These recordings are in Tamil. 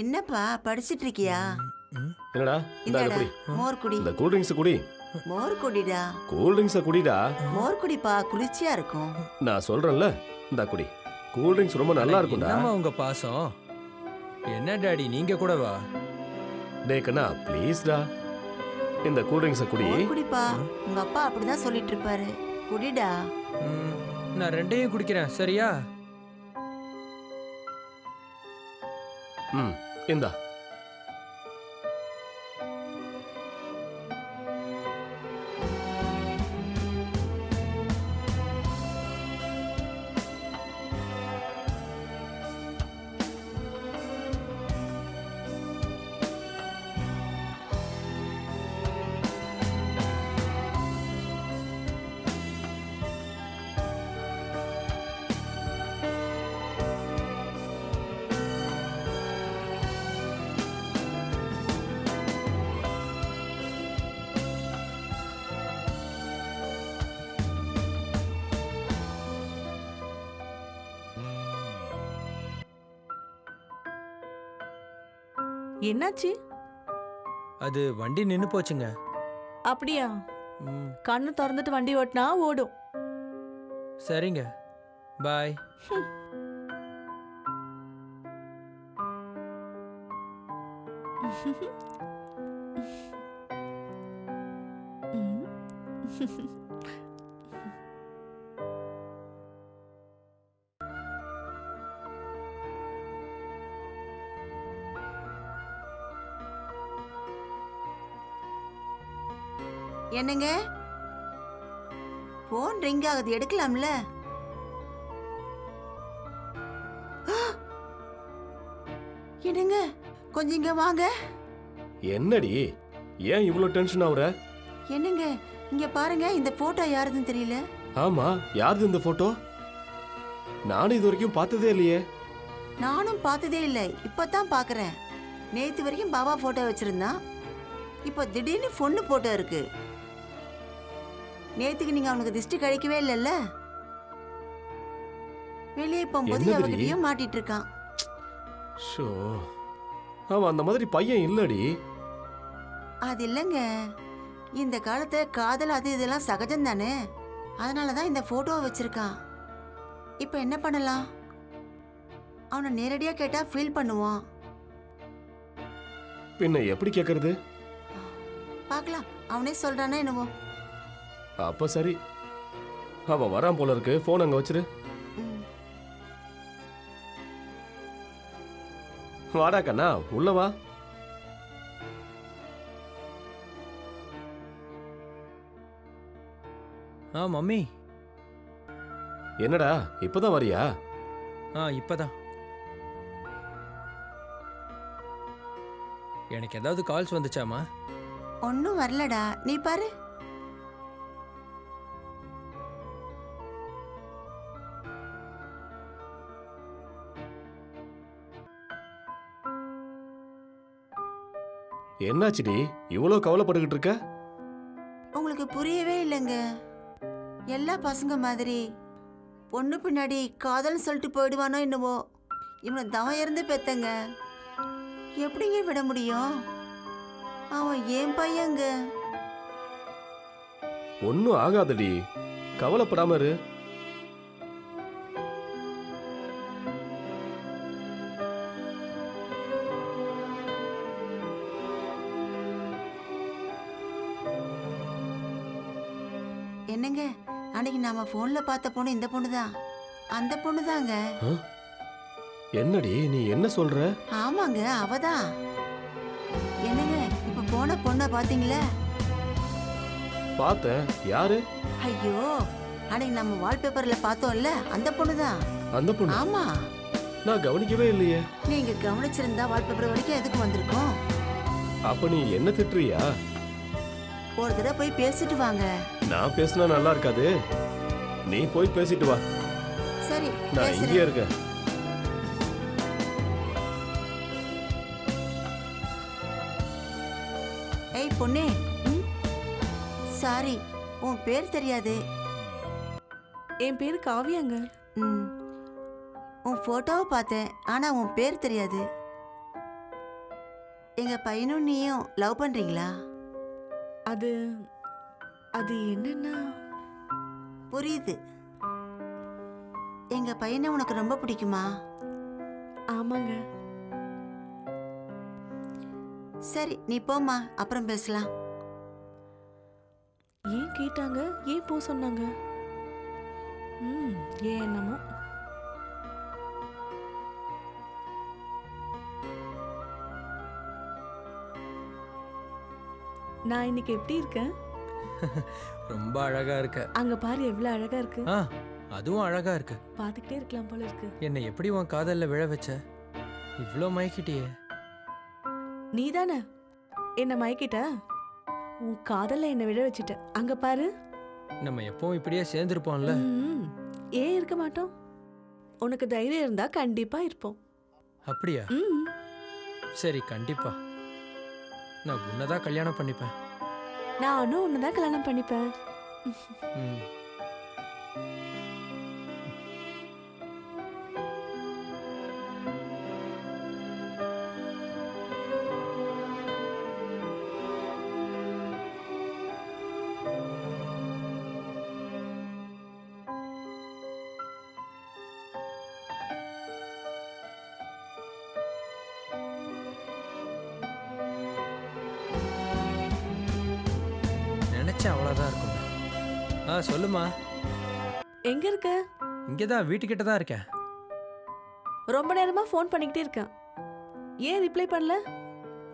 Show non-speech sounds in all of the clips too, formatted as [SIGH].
என்னப்பா படிச்சிட்டு இருக்கியா என்னடா? இந்த குடி. மோர் குடி இந்த கூல் ட்ரிங்க்ஸ் குடி. மோர் குடிடா கூல் ட்ரிங்க்ஸை குடிடா. மோர் குடிப்பா குளிர்ச்சியா இருக்கும். நான் சொல்றேன்ல இந்த குடி. கூல் ட்ரிங்க்ஸ் ரொம்ப நல்லா இருக்கும்டா. என்னம்மா உங்க பாசம்? என்ன டாடி நீங்க கூட வா. டேய் கண்ணா ப்ளீஸ்டா. இந்த கூல் ட்ரிங்க்ஸை குடி. குடிப்பா உங்க அப்பா அப்படிதான் சொல்லிட்டு இருப்பாரு குடிடா. ம், நான் ரெண்டையும் குடிக்கிறேன் சரியா? ம் என்னாச்சு? அது வண்டி நின்னு போச்சுங்க. அப்படியா? ம், கண்ணு திறந்துட்டு வண்டி ஓட்டினா ஓடும். சரிங்க. பாய். ம். என்னங்க? போன் ரிங் ஆகுது எடுக்கலாம்ல! என்னங்க? கொஞ்சம் இங்க வாங்க. என்னடி? ஏன் இவ்வளோ டென்ஷன் ஆகுற என்னங்க? இங்க பாருங்க இந்த போட்டோ யாருதுன்னு தெரியல. ஆமா யாருது இந்த போட்டோ நானும் இது வரைக்கும் பார்த்ததே இல்லையே. நானும் பார்த்ததே இல்லை இப்பதான் பார்க்கறேன் நேத்து வரைக்கும் பாபா போட்டோ வச்சிருந்தான். இப்போ திடீர்னு பொண்ணு போட்டோ இருக்கு. நேத்துக்கு நீங்க அவனுக்கு திஷ்டி கழிக்கவே இல்லைல்ல? வெளியே போகும்போது என்னதுடி? அவகிட்டயும் மாட்டிட்டு இருக்கான் ஷோ. அவன் அந்த மாதிரி பையன் இல்லடி. அது இல்லைங்க. இந்த காலத்துல காதல் அது இதெல்லாம் சகஜம் தானே அதனால தான் இந்த போட்டோவை வச்சிருக்கான். இப்போ என்ன பண்ணலாம்? அவனை நேரடியாக கேட்டால் ஃபீல் பண்ணுவான். பின்ன எப்படி கேட்கறது பார்க்கலாம். அவனே சொல்றானே என்னவோ? அப்ப சரி. அவன் வரான் போல இருக்கு. போன் அங்க வச்சிரு. வாடா கண்ணா உள்ள வா. ஆ மம்மி. என்னடா இப்பதான் வரியா? ஆ இப்பதான். எனக்கு ஏதாவது கால்ஸ் வந்துச்சாமா ஒன்றும் வரலடா. நீ பாரு. என்னாச்சுடி இவ்வளோ கவலைப்பட்டுக்கிட்டு இருக்க? உங்களுக்கு புரியவே இல்லைங்க. எல்லா பசங்க மாதிரி பொண்ணு பின்னாடி காதல்னு சொல்லிட்டு போயிடுவானோ என்னவோ. இவனை தவம் இருந்து பெத்தங்க. எப்படிங்க விட முடியும்? அவன் ஏன் பையங்க? ஒன்றும் ஆகாதடி. கவலைப்படாம இரு. அன்னைக்கு நாம போன்ல பார்த்த பொண்ணு இந்த பொண்ணு தான் அந்த பொண்ணு தாங்க என்னடி நீ என்ன சொல்ற? ஆமாங்க அவதான். என்னங்க இப்ப போன பொண்ணை பாத்தீங்களா பார்த்தேன். யாரு? ஐயோ அன்னைக்கு நம்ம வால்பேப்பர்ல பார்த்தோம்ல அந்த பொண்ணு தான் அந்த பொண்ணு? ஆமா. நான் கவனிக்கவே இல்லையே. நீங்க கவனிச்சிருந்தா வால்பேப்பர் வரைக்கும் எதுக்கு வந்திருக்கோம்? அப்ப நீ என்ன திட்டுறியா? ஒரு தடவை போய் பேசிட்டு வாங்க. நான் பேசினா நல்லா இருக்காது. நீ போய் பேசிட்டு வா. சரி நான் இங்கேயே இருக்கேன். ஏய் பொண்ணே. சாரி உன் பேர் தெரியாது. என் பேரு காவியாங்க. ம். உன் போட்டோவை பார்த்தேன் ஆனா உன் பேர் தெரியாது. எங்க பையனும் நீயும் லவ் பண்றீங்களா? அது அது என்னன்னா? புரியுது. எங்க பையனை உனக்கு ரொம்ப பிடிக்குமா? ஆமாங்க. சரி நீ போம்மா அப்புறம் பேசலாம். ஏன் கேட்டாங்க? ஏன் போ சொன்னாங்க? ம் ஏன் என்னமோ. நான் இன்னைக்கு எப்படி இருக்கேன்? ரொம்ப அழகா இருக்க. அங்க பாரு எவ்வளவு அழகா இருக்கு. ஆ அதுவும் அழகா இருக்கு. பாத்துக்கிட்டே இருக்கலாம் போல இருக்கு. என்னை எப்படி உன் காதல்ல விழ வச்ச? இவ்ளோ மயக்கிட்டியே. நீ தானே என்ன மயக்கிட்ட? உன் காதல்ல என்ன விழ வச்சுட்ட. அங்க பாரு. நம்ம எப்பவும் இப்படியே சேர்ந்துருப்போம்ல. ம், ஏன் இருக்க மாட்டோம்? உனக்கு தைரியம் இருந்தா கண்டிப்பா இருப்போம். அப்படியா? ம் சரி கண்டிப்பா. நான் உன்னதான் கல்யாணம் பண்ணிப்பேன். நானும் உன்னதான் கல்யாணம் பண்ணிப்பேன். நினைச்சேன் அவ்வளோதான் இருக்கும். ஆ சொல்லுமா எங்க இருக்க? இங்கே தான் வீட்டுக்கிட்ட தான் இருக்கேன். ரொம்ப நேரமா ஃபோன் பண்ணிக்கிட்டே இருக்கேன் ஏன் ரிப்ளை பண்ணல?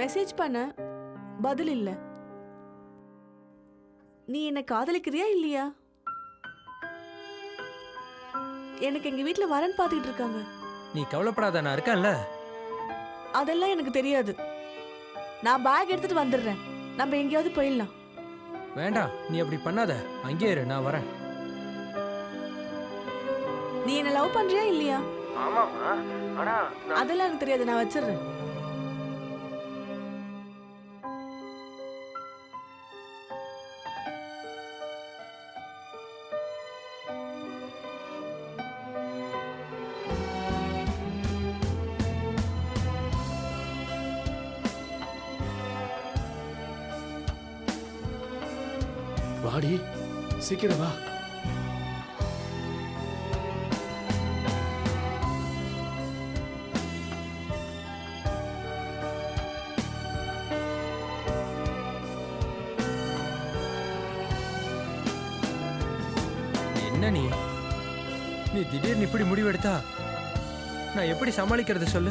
மெசேஜ் பண்ண. பதில் இல்ல. நீ என்ன காதலிக்கிறியா இல்லையா? எனக்கு எங்க வீட்ல வரன் பார்த்துக்கிட்டு இருக்காங்க. நீ கவலைப்படாத நான் இருக்கேன்ல. அதெல்லாம் எனக்கு தெரியாது. நான் பேக் எடுத்துட்டு வந்துடுறேன். நம்ம எங்கேயாவது போயிடலாம். வேண்டாம் நீ அப்படி பண்ணாத. அங்கேயே இரு நான் வரேன். நீ என்ன லவ் பண்றியா இல்லையா? ஆமாமா ஆனா அதெல்லாம் எனக்கு தெரியாது நான் வச்சிடுறேன். வாடி. சீக்கிரம் வா. என்ன நீ? நீ திடீர்னு இப்படி முடிவெடுத்தா? நான் எப்படி சமாளிக்கிறது சொல்லு?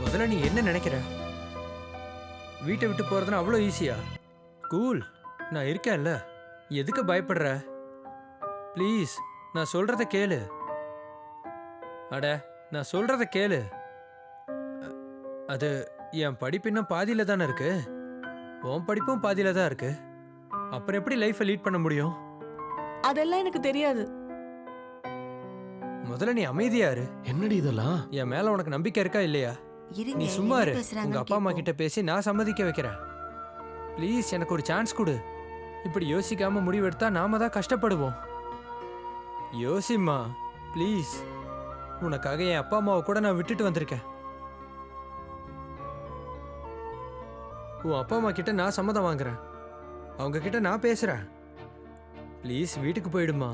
முதல்ல நீ என்ன நினைக்கிற? வீட்டை விட்டு போறதுன்னா அவ்வளோ ஈஸியா கூல் நான் இருக்கேன்ல. எதுக்கு பயப்படுற? ப்ளீஸ் நான் சொல்றத கேளு. அட நான் சொல்றத கேளு. அது என் படிப்பு இன்னும் பாதியில தானே இருக்கு? உன் படிப்பும் பாதியில தான் இருக்கு. அப்புறம் எப்படி லைஃப்பை லீட் பண்ண முடியும்? அதெல்லாம் எனக்கு தெரியாது. முதல்ல நீ அமைதியா இரு. என்னடி இதெல்லாம்? என் மேல உனக்கு நம்பிக்கை இருக்கா இல்லையா? நீ சும்மா இரு. உங்க அப்பா அம்மா. கிட்ட பேசி நான் சம்மதிக்க வைக்கிறேன். ப்ளீஸ் எனக்கு ஒரு சான்ஸ் கொடு. இப்படி யோசிக்காம முடிவெடுத்தா நாம தான் கஷ்டப்படுவோம். யோசிம்மா ப்ளீஸ். உனக்காக என் அப்பா அம்மாவை கூட நான் விட்டுட்டு வந்திருக்கேன். உன் அப்பா அம்மா கிட்ட நான் சம்மதம் வாங்குறேன். அவங்க கிட்ட நான் பேசுறேன். ப்ளீஸ் வீட்டுக்கு போயிடுமா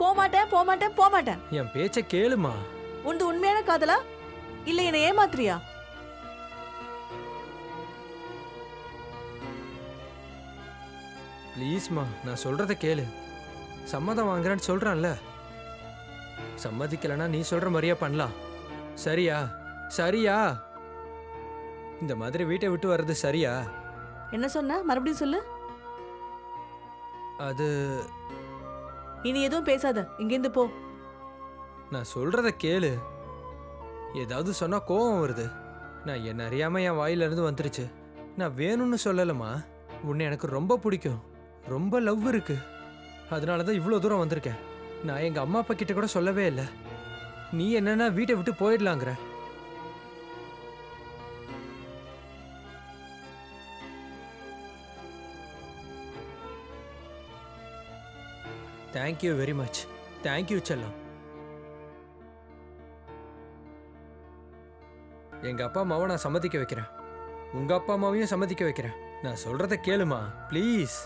போக மாட்டேன் போக மாட்டேன் போக மாட்டேன் என் பேச்ச கேளுமா உனது உண்மையான காதலா? இல்ல என்ன ஏமாத்துறியா? ப்ளீஸ்மா நான் சொல்றத கேளு. சம்மதம் வாங்குறேன்னு சொல்றேன்ல. சம்மதிக்கலைன்னா நீ சொல்ற மாதிரியா பண்ணலாம். சரியா? சரியா? இந்த மாதிரி வீட்டை விட்டு வர்றது சரியா? என்ன சொன்ன? மறுபடியும் சொல்லு. அது இனி எதுவும் பேசாத. இங்கேருந்து போ. நான் சொல்றத கேளு. ஏதாவது சொன்னா கோவம் வருது. நான் என்ன அறியாம என் வாயில இருந்து வந்துருச்சு. நான் வேணும்னு சொல்லலம்மா. உன்னை எனக்கு ரொம்ப பிடிக்கும். ரொம்ப லவ் இருக்கு. அதனால தான் இவ்வளோ தூரம் வந்திருக்கேன். நான் எங்கள் அம்மா அப்பா கிட்ட கூட சொல்லவே இல்லை. நீ என்னன்னா வீட்டை விட்டு போயிடலாங்கிற. Thank you very much thank you செல்லம். எங்கள் அப்பா அம்மாவை நான் சம்மதிக்க வைக்கிறேன். உங்கள் அப்பா அம்மாவையும் சம்மதிக்க வைக்கிறேன். நான் சொல்கிறத கேளுமா ப்ளீஸ்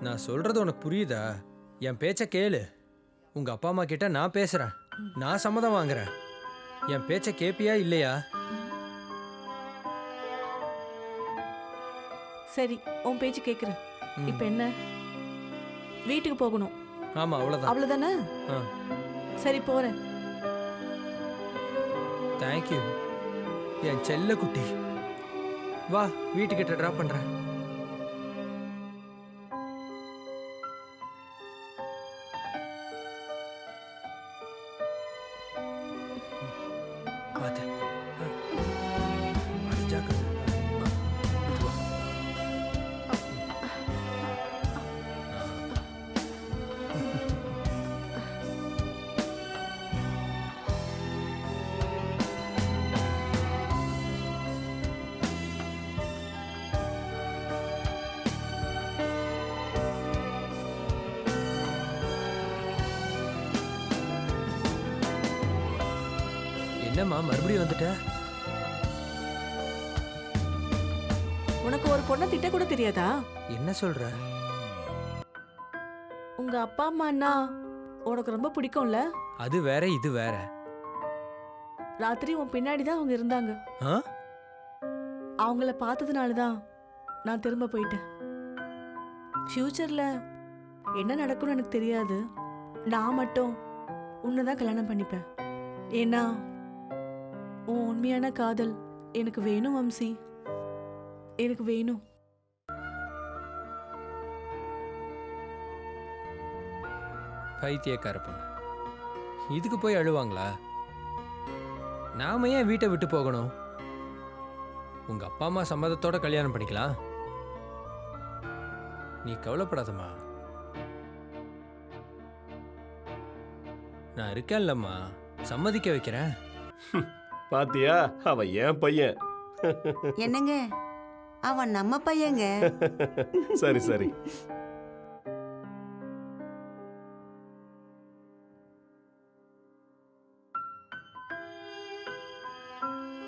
நான் சொல்றது உனக்கு புரியுதா? என் பேச்ச கேளு. உங்க அப்பா அம்மா கிட்ட நான் பேசுறேன். நான் சம்மதம் வாங்குறேன். என் பேச்ச கேப்பியா இல்லையா? சரி உன் பேச்சு கேட்குறேன். இப்போ என்ன? வீட்டுக்கு போகணும். ஆமா அவ்வளவுதான். அவ்வளோதானே ஆ. சரி போகிறேன் தேங்க்யூ என் செல்ல குட்டி. வா வீட்டுக்கிட்ட ட்ராப் பண்றேன். என்னம்மா மறுபடியும் வந்துட்ட? உனக்கு ஒரு பொண்ணை திட்ட கூட தெரியாதா? என்ன சொல்ற? உங்க அப்பா அம்மான்னா உனக்கு ரொம்ப பிடிக்கும்ல? அது வேற இது வேற. ராத்திரி உன் பின்னாடி தான் அவங்க இருந்தாங்க. ஆ? அவங்கள பார்த்ததுனால தான் நான் திரும்ப போயிட்டேன். ஃப்யூச்சரில் என்ன நடக்கும்னு எனக்கு தெரியாது. நான் மட்டும் உன்னை தான் கல்யாணம் பண்ணிப்பேன். ஏன்னா உன் உண்மையான காதல். எனக்கு வேணும் வம்சி. எனக்கு வேணும். பைத்தியக்கார பொண்ணு. இதுக்கு போய் அழுவாங்களா? நாம ஏன் வீட்டை விட்டு போகணும்? உங்க அப்பா அம்மா சம்மதத்தோட கல்யாணம் பண்ணிக்கலாம். நீ கவலைப்படாதம்மா. நான் இருக்கேன்லம்மா. சம்மதிக்க வைக்கிறேன். [LAUGHS] பாத்தியா? அவன் என் பையன். என்னங்க? அவன் நம்ம பையங்க. [LAUGHS] சரி சரி.